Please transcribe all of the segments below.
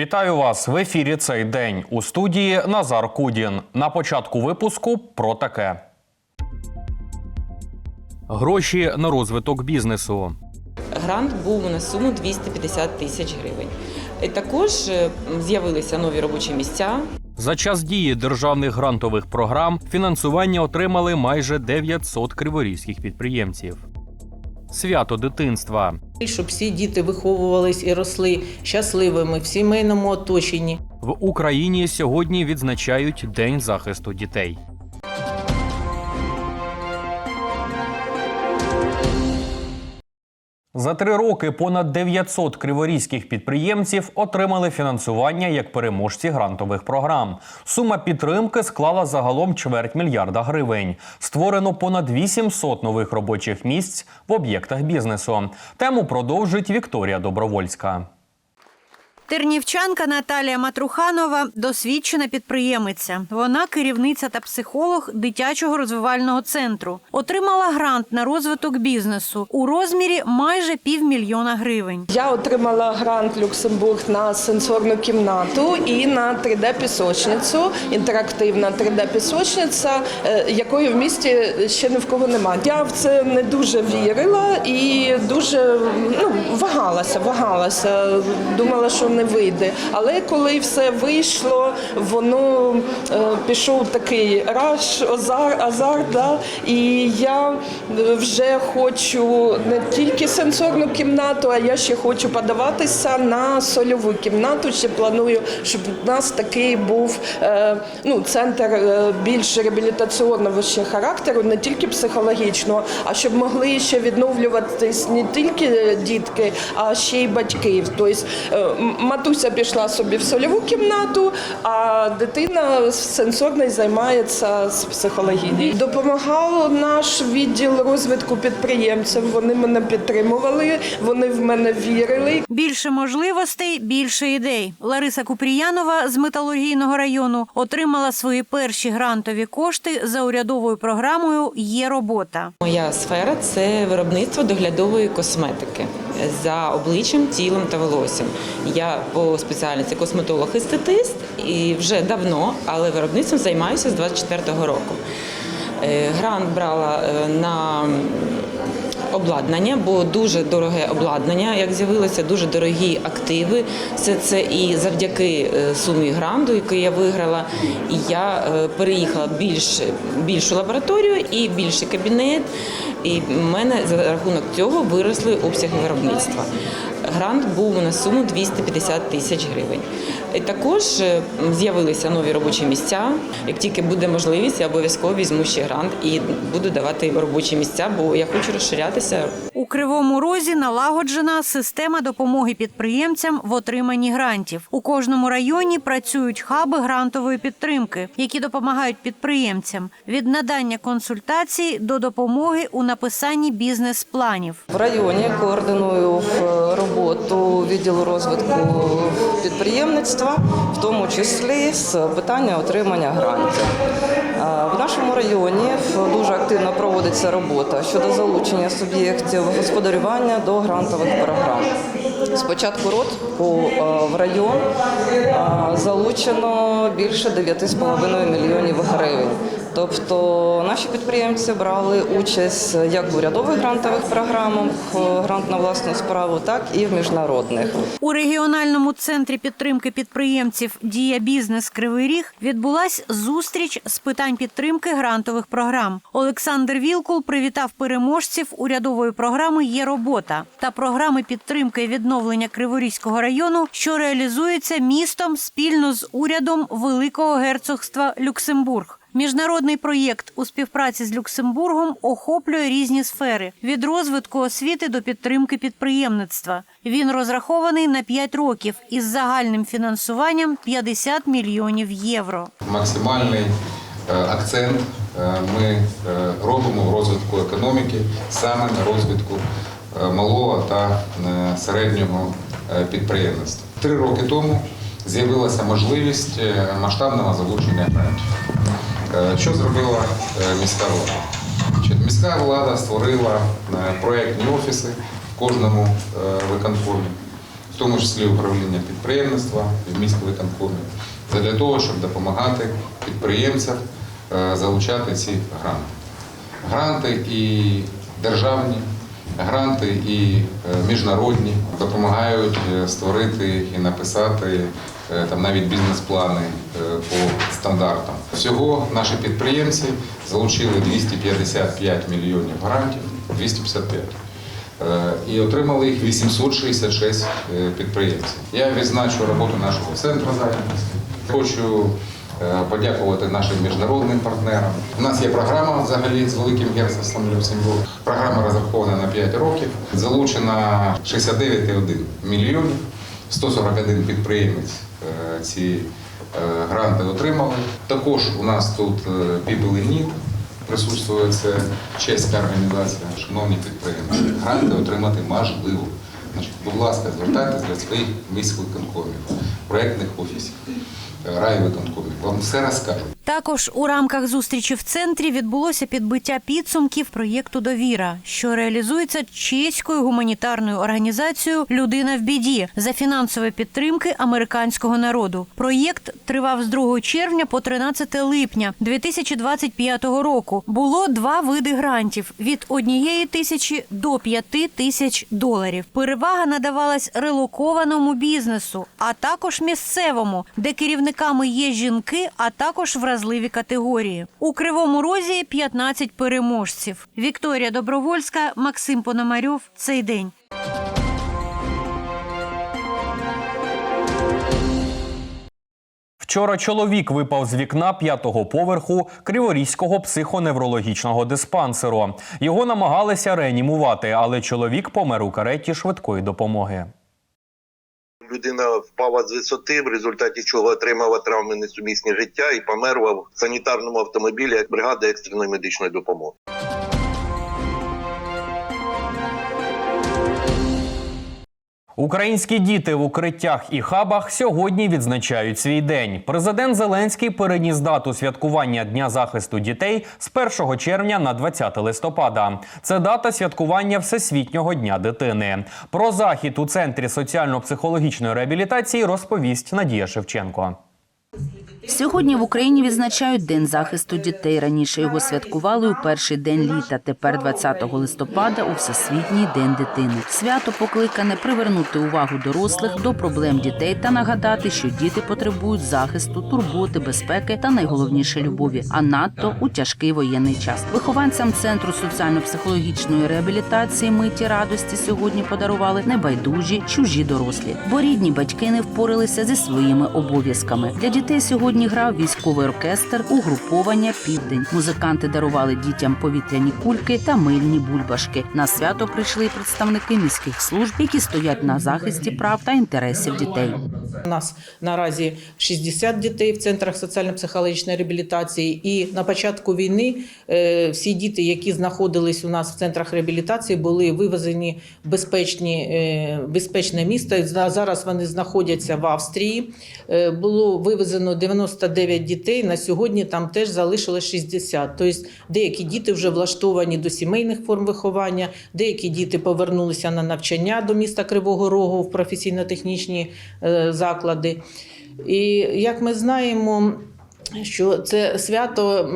Вітаю вас в ефірі цей день у студії Назар Кудін. На початку випуску про таке. Гроші на розвиток бізнесу. Грант був на суму 250 тисяч гривень. Також е, з'явилися нові робочі місця. За час дії державних грантових програм фінансування отримали майже 900 криворізьких підприємців. Свято дитинства. щоб всі діти виховувались і росли щасливими в сімейному оточенні. В Україні сьогодні відзначають День захисту дітей. За три роки понад 900 криворізьких підприємців отримали фінансування як переможці грантових програм. Сума підтримки склала загалом чверть мільярда гривень. Створено понад 800 нових робочих місць в об'єктах бізнесу. Тему продовжить Вікторія Добровольська. Тернівчанка Наталія Матруханова досвідчена підприємиця. Вона керівниця та психолог дитячого розвивального центру. Отримала грант на розвиток бізнесу у розмірі майже півмільйона гривень. Я отримала грант Люксембург на сенсорну кімнату і на 3D-пісочницю, інтерактивна 3D-пісочниця, е, якої в місті ще ні в кого немає. Я в це не дуже вірила і дуже ну, вагалася, вагалася. Думала, що не вийде. Але коли все вийшло, воно е, пішов такий раш, азар, азар, да? і я вже хочу не тільки сенсорну кімнату, а я ще хочу подаватися на сольову кімнату. Ще планую, щоб у нас такий був е, ну, центр е, більш реабілітаційного ще характеру, не тільки психологічного, а щоб могли ще відновлюватись не тільки дітки, а ще й батьки. Тобто е, матуся пішла собі в сольову кімнату, а дитина з сенсорної займається з психології. Допомагав наш відділ розвитку підприємців. Вони мене підтримували, вони в мене вірили. Більше можливостей, більше ідей. Лариса Купріянова з металургійного району отримала свої перші грантові кошти за урядовою програмою Є робота. Моя сфера це виробництво доглядової косметики за обличчям, тілом та волоссям. Я по спеціальності косметолог-естетист і вже давно, але виробництвом займаюся з 24-го року. Е, Грант брала е, на обладнання, бо дуже дороге обладнання, як з'явилося, дуже дорогі активи. Все це і завдяки е, сумі гранту, яку я виграла, я е, переїхала більш, більшу лабораторію і більший кабінет. І в мене за рахунок цього виросли обсяги виробництва. Грант був на суму 250 тисяч гривень. І також е, з'явилися нові робочі місця. Як тільки буде можливість, я обов'язково візьму ще грант і буду давати робочі місця, бо я хочу розширятися. У Кривому Розі налагоджена система допомоги підприємцям в отриманні грантів. У кожному районі працюють хаби грантової підтримки, які допомагають підприємцям від надання консультацій до допомоги у написанні бізнес-планів. В районі координую в роботу відділу розвитку підприємництва, в тому числі з питання отримання грантів. В нашому районі дуже активно проводиться робота щодо залучення суб'єктів господарювання до грантових програм. З початку року в район залучено більше 9,5 мільйонів гривень. Тобто наші підприємці брали участь як в урядових грантових програмах, грант на власну справу, так і в міжнародних. У регіональному центрі підтримки підприємців Дія бізнес Кривий Ріг відбулась зустріч з питань підтримки грантових програм. Олександр Вілкул привітав переможців урядової програми Є робота та програми підтримки відновлення Криворізького району, що реалізується містом спільно з урядом Великого герцогства Люксембург. Міжнародний проєкт у співпраці з Люксембургом охоплює різні сфери від розвитку освіти до підтримки підприємництва. Він розрахований на 5 років із загальним фінансуванням 50 мільйонів євро. максимальний е, акцент е, ми е, робимо в розвитку економіки саме на розвитку малого та середнього підприємництва. Три роки тому з'явилася можливість масштабного залучення грантів. Е, Що зробила е, міська влада? Міська влада створила е, проєктні офіси в кожному виконкомі. тому числі управління підприємництва в міськвиконкомі, це для того, щоб допомагати підприємцям залучати ці гранти. Гранти і державні, гранти і міжнародні допомагають створити і написати там навіть бізнес-плани е, по стандартам. Всього наші підприємці залучили 255 мільйонів грантів, 255. Е, І отримали їх 866 е, підприємців. Я відзначу роботу нашого центру зайнятості. Хочу е, подякувати нашим міжнародним партнерам. У нас є програма взагалі з великим герцогством Люксембург. Програма розрахована на 5 років. Залучено 69,1 мільйонів. 141 підприємець е, ці е, гранти отримали. Також у нас тут е, Need присутствує це чеська організація. Шановні підприємці, гранти отримати можливо. Значить, будь ласка, звертайтеся до своїх міських виконкомів, проєктних офісів, райвиконкомів. Вам все розкажуть. Також у рамках зустрічі в центрі відбулося підбиття підсумків проєкту Довіра, що реалізується чеською гуманітарною організацією Людина в біді за фінансової підтримки американського народу. Проєкт тривав з 2 червня по 13 липня 2025 року. Було два види грантів від однієї тисячі до п'яти тисяч доларів. Перевага надавалась релокованому бізнесу, а також місцевому, де керівниками є жінки, а також вразливі категорії. У кривому розі 15 переможців. Вікторія Добровольська, Максим Пономарьов. Цей день. Вчора чоловік випав з вікна п'ятого поверху Криворізького психоневрологічного диспансеру. Його намагалися реанімувати, але чоловік помер у кареті швидкої допомоги. Людина впала з висоти, в результаті чого отримала травми несумісні життя і померла в санітарному автомобілі як бригада екстреної медичної допомоги. Українські діти в укриттях і хабах сьогодні відзначають свій день. Президент Зеленський переніс дату святкування Дня захисту дітей з 1 червня на 20 листопада. Це дата святкування Всесвітнього дня дитини. Про захід у центрі соціально-психологічної реабілітації розповість Надія Шевченко. Сьогодні в Україні відзначають День захисту дітей. Раніше його святкували у перший день літа. Тепер 20 листопада у Всесвітній день дитини. Свято покликане привернути увагу дорослих до проблем дітей та нагадати, що діти потребують захисту, турботи, безпеки та найголовніше любові, а надто у тяжкий воєнний час. Вихованцям центру соціально-психологічної реабілітації миті радості сьогодні подарували небайдужі чужі дорослі, бо рідні батьки не впоралися зі своїми обов'язками. Для дітей сьогодні грав військовий оркестр угруповання Південь. Музиканти дарували дітям повітряні кульки та мильні бульбашки. На свято прийшли представники міських служб, які стоять на захисті прав та інтересів дітей. У нас наразі 60 дітей в центрах соціально-психологічної реабілітації. І на початку війни е, всі діти, які знаходились у нас в центрах реабілітації, були вивезені в безпечні, е, безпечне місто. За- Зараз вони знаходяться в Австрії. Е, Було вивезено 99 дітей. На сьогодні там теж залишилось 60. Тобто деякі діти вже влаштовані до сімейних форм виховання, деякі діти повернулися на навчання до міста Кривого Рогу в професійно-технічні е, заклади. І як ми знаємо, що це свято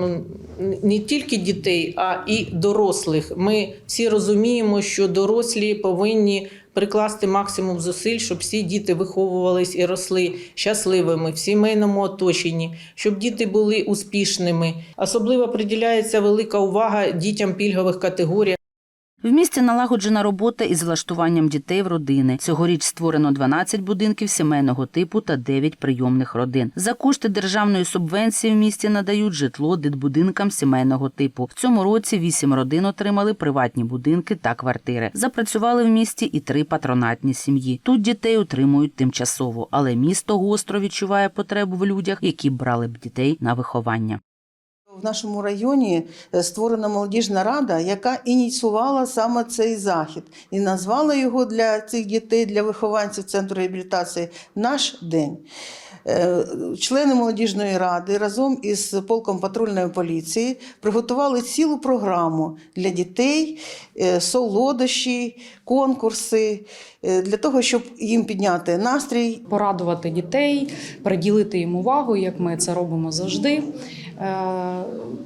не тільки дітей, а і дорослих. Ми всі розуміємо, що дорослі повинні прикласти максимум зусиль, щоб всі діти виховувались і росли щасливими в сімейному оточенні, щоб діти були успішними. Особливо приділяється велика увага дітям пільгових категорій. В місті налагоджена робота із влаштуванням дітей в родини. Цьогоріч створено 12 будинків сімейного типу та 9 прийомних родин. За кошти державної субвенції в місті надають житло дитбудинкам сімейного типу. В цьому році 8 родин отримали приватні будинки та квартири. Запрацювали в місті і три патронатні сім'ї. Тут дітей утримують тимчасово, але місто гостро відчуває потребу в людях, які брали б дітей на виховання. В нашому районі е, створена молодіжна рада, яка ініціювала саме цей захід і назвала його для цих дітей, для вихованців центру реабілітації Наш день. Е, Члени молодіжної ради разом із полком патрульної поліції приготували цілу програму для дітей, е, солодощі, конкурси для того, щоб їм підняти настрій, порадувати дітей, приділити їм увагу, як ми це робимо завжди. Е,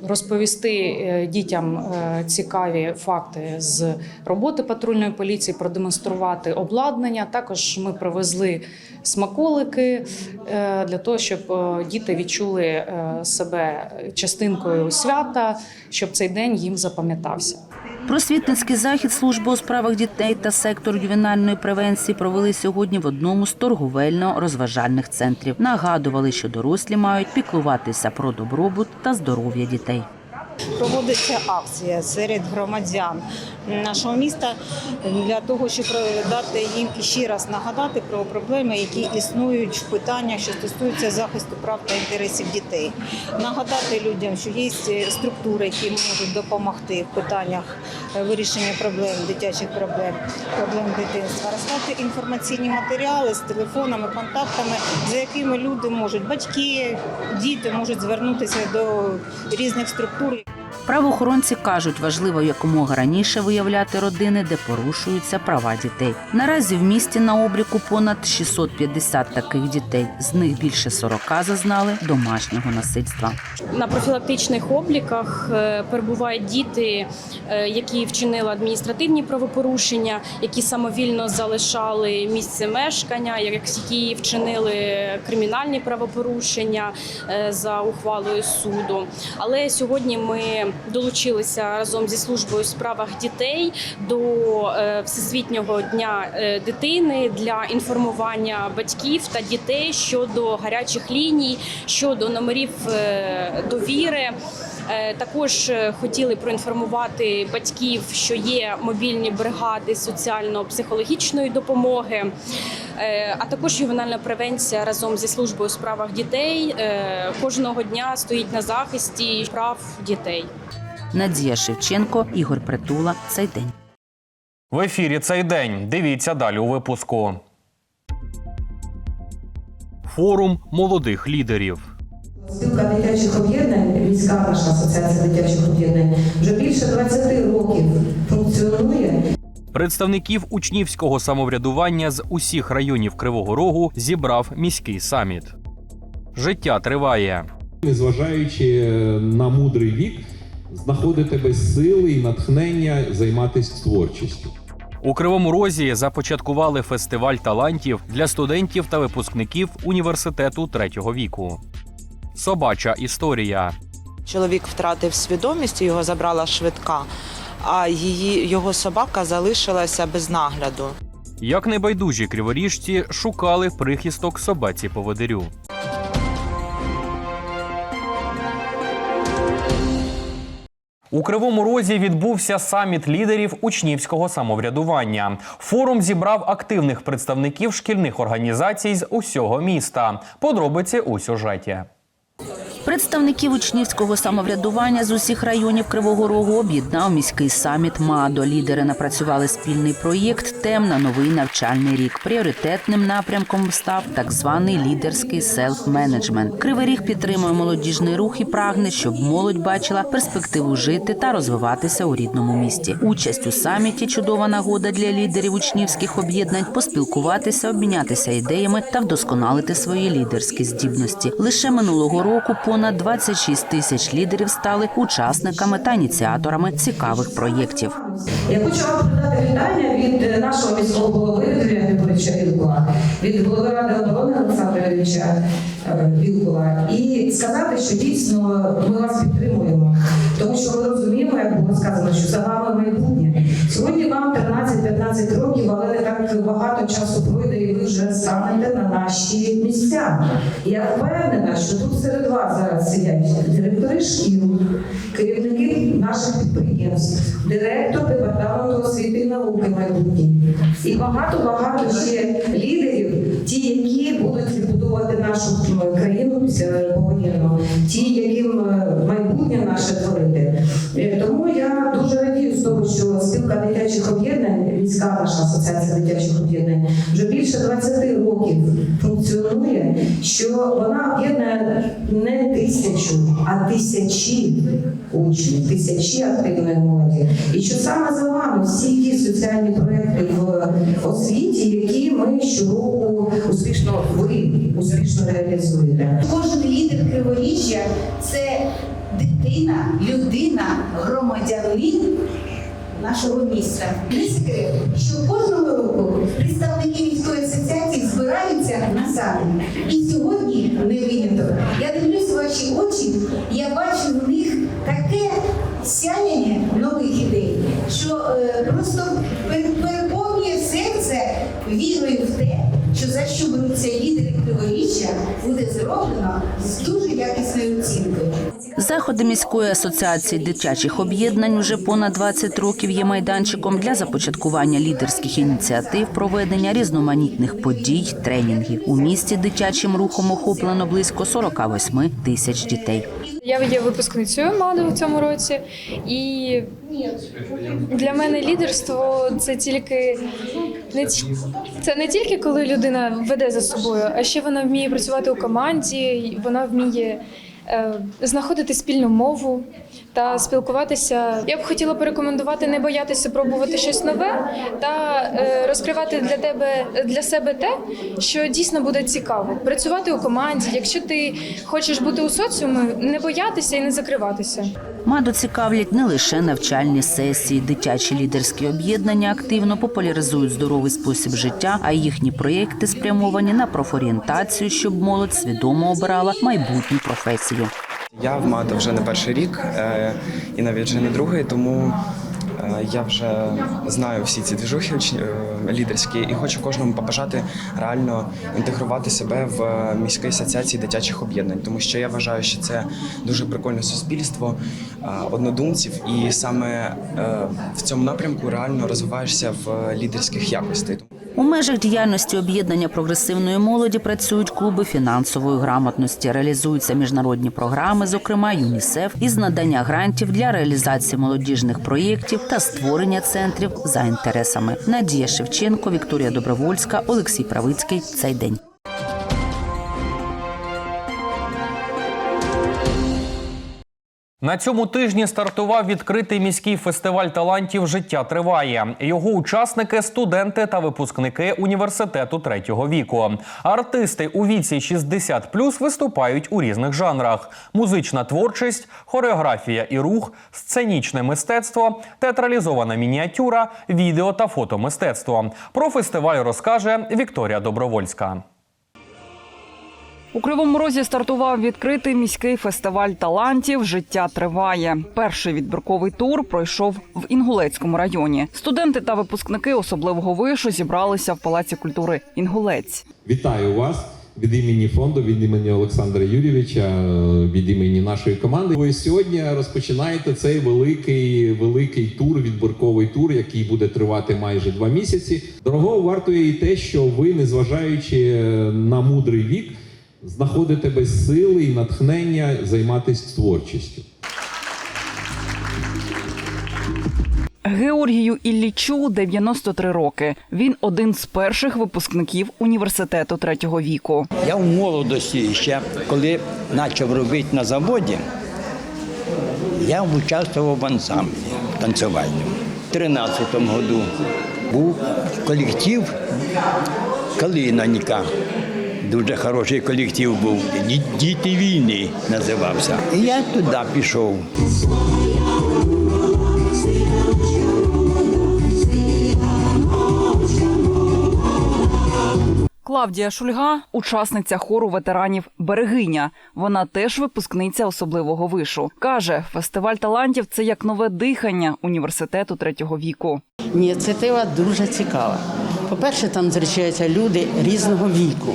Розповісти е, дітям е, цікаві факти з роботи патрульної поліції, продемонструвати обладнання. Також ми привезли смаколики для того, щоб діти відчули себе частинкою свята, щоб цей день їм запам'ятався. Просвітницький захід служби у справах дітей та сектор ювенальної превенції провели сьогодні в одному з торговельно-розважальних центрів. Нагадували, що дорослі мають піклуватися про добробут та здоров'я дітей. Проводиться акція серед громадян нашого міста для того, щоб дати їм ще раз нагадати про проблеми, які існують в питаннях, що стосуються захисту прав та інтересів дітей. Нагадати людям, що є структури, які можуть допомогти в питаннях вирішення проблем, дитячих проблем, проблем дитинства, розклати інформаційні матеріали з телефонами, контактами, за якими люди можуть, батьки, діти можуть звернутися до різних структур. Правоохоронці кажуть, важливо якомога раніше виявляти родини, де порушуються права дітей. Наразі в місті на обліку понад 650 таких дітей. З них більше 40 зазнали домашнього насильства. На профілактичних обліках е, перебувають діти, е, які вчинили адміністративні правопорушення, які самовільно залишали місце мешкання, які вчинили кримінальні правопорушення е, за ухвалою суду. Але сьогодні ми долучилися разом зі службою у справах дітей до е, Всесвітнього дня е, дитини для інформування батьків та дітей щодо гарячих ліній, щодо номерів е, довіри. Е, Також е, хотіли проінформувати батьків, що є мобільні бригади соціально-психологічної допомоги, Е, а також ювенальна превенція разом зі службою у справах дітей кожного дня стоїть на захисті прав дітей. Надія Шевченко, Ігор Притула. Цей день. В ефірі цей день. Дивіться далі у випуску. Форум молодих лідерів. Спілка дитячих об'єднань, міська наша асоціація дитячих об'єднань, вже більше 20 років функціонує. Представників учнівського самоврядування з усіх районів Кривого Рогу зібрав міський саміт. Життя триває. Незважаючи на мудрий вік, знаходити без сили і натхнення займатися творчістю. У Кривому Розі започаткували фестиваль талантів для студентів та випускників університету третього віку. Собача історія. Чоловік втратив свідомість, його забрала швидка, а її його собака залишилася без нагляду. Як небайдужі криворіжці шукали прихисток собаці поводирю. У Кривому Розі відбувся саміт лідерів учнівського самоврядування. Форум зібрав активних представників шкільних організацій з усього міста. Подробиці у сюжеті. Представників учнівського самоврядування з усіх районів Кривого Рогу об'єднав міський саміт МАДО. Лідери напрацювали спільний проєкт Тем на новий навчальний рік. Пріоритетним напрямком став так званий лідерський селф-менеджмент. Кривий ріг підтримує молодіжний рух і прагне, щоб молодь бачила перспективу жити та розвиватися у рідному місті. Участь у саміті чудова нагода для лідерів учнівських об'єднань поспілкуватися, обмінятися ідеями та вдосконалити свої лідерські здібності. Лише минулого року понад 26 тисяч лідерів стали учасниками та ініціаторами цікавих проєктів. Я хочу вам передати вітання від нашого міського голови Юрія Григоровича Вілкула, від голови ради оборони Олександра Юрійовича е, Вілкула і сказати, що дійсно ми вас підтримуємо, тому що ми розуміємо, як було сказано, що за вами майбутнє. Сьогодні вам 13-15 років, але не так багато часу пройде, вже станете на наші місця. Я впевнена, що тут серед вас зараз сидять директори шкіл, керівники наших підприємств, директор департаменту освіти і науки майбутній. І багато-багато ще лідерів, ті, які будуть відбудовувати нашу країну після повоєнного, ті, яким е, майбутнє наше творити. Е, Тому я дуже радію з того, що спілка дитячих об'єднань, міська наша асоціація дитячих об'єднань, вже більше. більше 20 років функціонує, що вона об'єднує не тисячу, а тисячі учнів, тисячі активної молоді. І що саме за вами всі ті соціальні проекти в освіті, які ми щороку успішно ви успішно реалізуєте. Кожен лідер Криворіжжя це дитина, людина, громадянин нашого міста. Не секрет, що кожного року представники міської асоціації збираються на саміт. І сьогодні не виняток. Я дивлюсь ваші очі, я бачу в них таке сяяння нових ідей, що е, просто переповнює серце вірою в те, що за що беруться лідери Криворіжжя, буде зроблено з дуже якісною оцінкою. Заходи міської асоціації дитячих об'єднань уже понад 20 років є майданчиком для започаткування лідерських ініціатив, проведення різноманітних подій, тренінгів. У місті дитячим рухом охоплено близько 48 тисяч дітей. Я є випускницею МАДу в цьому році, і для мене лідерство це тільки не це не тільки коли людина веде за собою, а ще вона вміє працювати у команді, вона вміє знаходити спільну мову та спілкуватися. Я б хотіла порекомендувати не боятися пробувати щось нове та е, розкривати для тебе для себе те, що дійсно буде цікаво. Працювати у команді. Якщо ти хочеш бути у соціумі, не боятися і не закриватися. Маду цікавлять не лише навчальні сесії, дитячі лідерські об'єднання активно популяризують здоровий спосіб життя, а їхні проєкти спрямовані на профорієнтацію, щоб молодь свідомо обирала майбутню професію. Я в МАТО вже не перший рік е, і навіть вже не другий, тому я вже знаю всі ці двіжухи е, лідерські і хочу кожному побажати реально інтегрувати себе в е, міській асоціації дитячих об'єднань, тому що я вважаю, що це дуже прикольне суспільство е, однодумців, і саме е, в цьому напрямку реально розвиваєшся в лідерських якостей. У межах діяльності об'єднання прогресивної молоді працюють клуби фінансової грамотності, реалізуються міжнародні програми, зокрема ЮНІСЕФ, із надання грантів для реалізації молодіжних проєктів та створення центрів за інтересами. Надія Шевченко, Вікторія Добровольська, Олексій Правицький. Цей день. На цьому тижні стартував відкритий міський фестиваль талантів Життя триває. Його учасники студенти та випускники університету третього віку. Артисти у віці 60+, виступають у різних жанрах: музична творчість, хореографія і рух, сценічне мистецтво, театралізована мініатюра, відео та фотомистецтво. Про фестиваль розкаже Вікторія Добровольська. У Кривому Розі стартував відкритий міський фестиваль талантів Життя триває. Перший відбірковий тур пройшов в Інгулецькому районі. Студенти та випускники особливого вишу зібралися в Палаці культури Інгулець. Вітаю вас від імені фонду, від імені Олександра Юрійовича, е, від імені нашої команди. Ви сьогодні розпочинаєте цей великий великий тур, відбірковий тур, який буде тривати майже два місяці. Дорого вартує і те, що ви, незважаючи е, на мудрий вік, знаходите без сили і натхнення займатися творчістю. Георгію Іллічу 93 роки. Він один з перших випускників університету третього віку. Я в молодості ще, коли почав робити на заводі, я участвував в ансамблі танцювальному. У 13-му году був колектив Калинонька. Дуже хороший колектив був. Діти війни називався. І я туди пішов. Клавдія Шульга учасниця хору ветеранів Берегиня. Вона теж випускниця особливого вишу. Каже, фестиваль талантів це як нове дихання університету третього віку. Ініціатива дуже цікава. По-перше, там зустрічаються люди різного віку.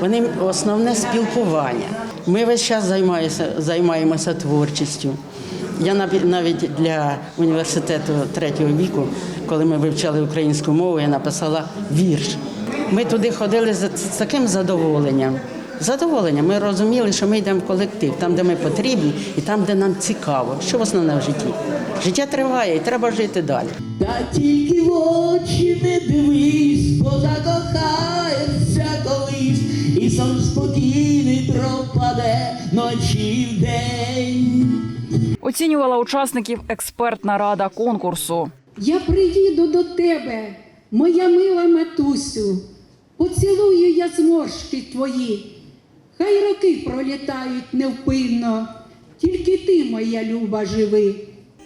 Вони основне спілкування. Ми весь час займаємося, займаємося творчістю. Я навіть для університету третього віку, коли ми вивчали українську мову, я написала вірш. Ми туди ходили з таким задоволенням. Задоволення. Ми розуміли, що ми йдемо в колектив, там, де ми потрібні, і там, де нам цікаво. Що в основне в житті? Життя триває і треба жити далі. Та тільки в очі не дивись, бо закохаєшся колись, і сон спокійний пропаде ночі в день. Оцінювала учасників експертна рада конкурсу. Я приїду до тебе, моя мила матусю, поцілую я зморшки твої, хай роки пролітають невпинно, тільки ти, моя люба, живи.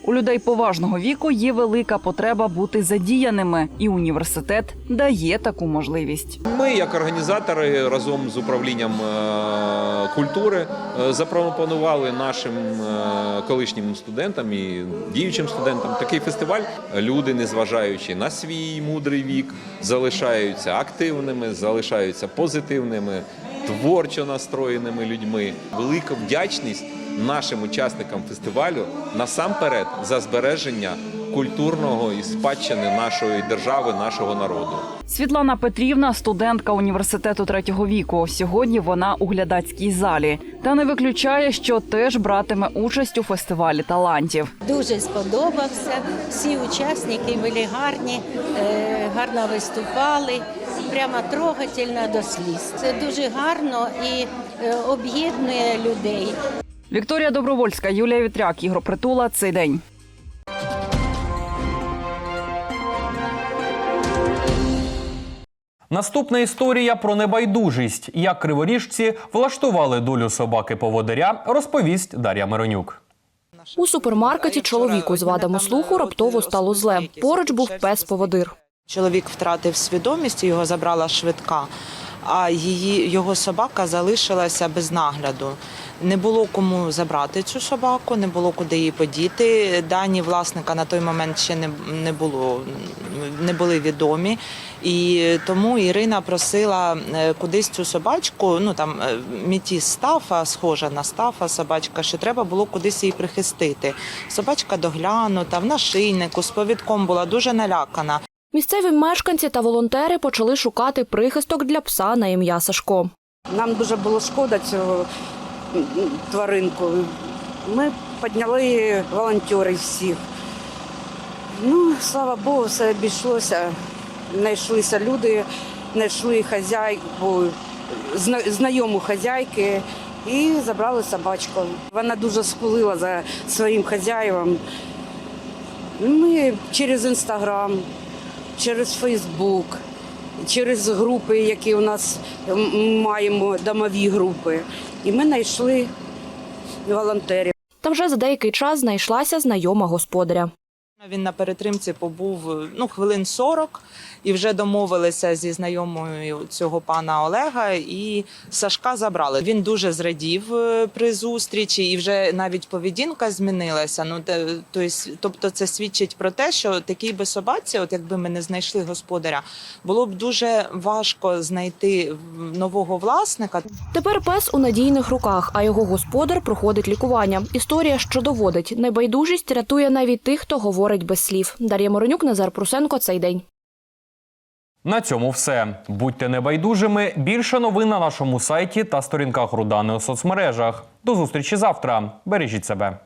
У людей поважного віку є велика потреба бути задіяними, і університет дає таку можливість. Ми, як організатори, разом з управлінням е, культури е, запропонували нашим е, колишнім студентам і діючим студентам такий фестиваль. Люди, незважаючи на свій мудрий вік, залишаються активними, залишаються позитивними, творчо настроєними людьми. Велика вдячність нашим учасникам фестивалю насамперед за збереження культурного і спадщини нашої держави, нашого народу. Світлана Петрівна, студентка університету третього віку. Сьогодні вона у глядацькій залі та не виключає, що теж братиме участь у фестивалі талантів. Дуже сподобався. Всі учасники були гарні, е, гарно виступали, прямо трогательно до сліз. Це дуже гарно і е, об'єднує людей. Вікторія Добровольська, Юлія Вітряк, Ігор Притула. Цей день. Наступна історія про небайдужість. Як криворіжці влаштували долю собаки поводиря, розповість Дар'я Миронюк. У супермаркеті чоловіку з вадами слуху раптово стало зле. Поруч був пес-поводир. Чоловік втратив свідомість, його забрала швидка, а її його собака залишилася без нагляду. Не було кому забрати цю собаку, не було куди її подіти. Дані власника на той момент ще не, не було, не були відомі. І тому Ірина просила е, кудись цю собачку. Ну там е, мітіс стафа, схожа на стафа собачка, що треба було кудись її прихистити. Собачка доглянута, в нашийнику, з повідком була дуже налякана. Місцеві мешканці та волонтери почали шукати прихисток для пса на ім'я Сашко. Нам дуже було шкода цього тваринку. Ми підняли волонтерів всіх. Ну, слава Богу, все обійшлося. Знайшлися люди, знайшли хазяйку, знайому хазяйки і забрали собачку. Вона дуже скулила за своїм хазяєвом. Ми через інстаграм, через Фейсбук, через групи, які у нас маємо домові групи. І ми знайшли волонтерів. Та вже за деякий час знайшлася знайома господаря. Він на перетримці побув ну хвилин 40 і вже домовилися зі знайомою цього пана Олега, і Сашка забрали. Він дуже зрадів е, при зустрічі, і вже навіть поведінка змінилася. Ну то тобто, це свідчить про те, що такій би собаці, от якби ми не знайшли господаря, було б дуже важко знайти нового власника. Тепер пес у надійних руках, а його господар проходить лікування. Історія, що доводить, небайдужість рятує навіть тих, хто говорить без слів. Дар'я Моронюк, Назар Прусенко. Цей день. На цьому все. Будьте небайдужими. Більше новин на нашому сайті та сторінках Рудани у соцмережах. До зустрічі завтра. Бережіть себе.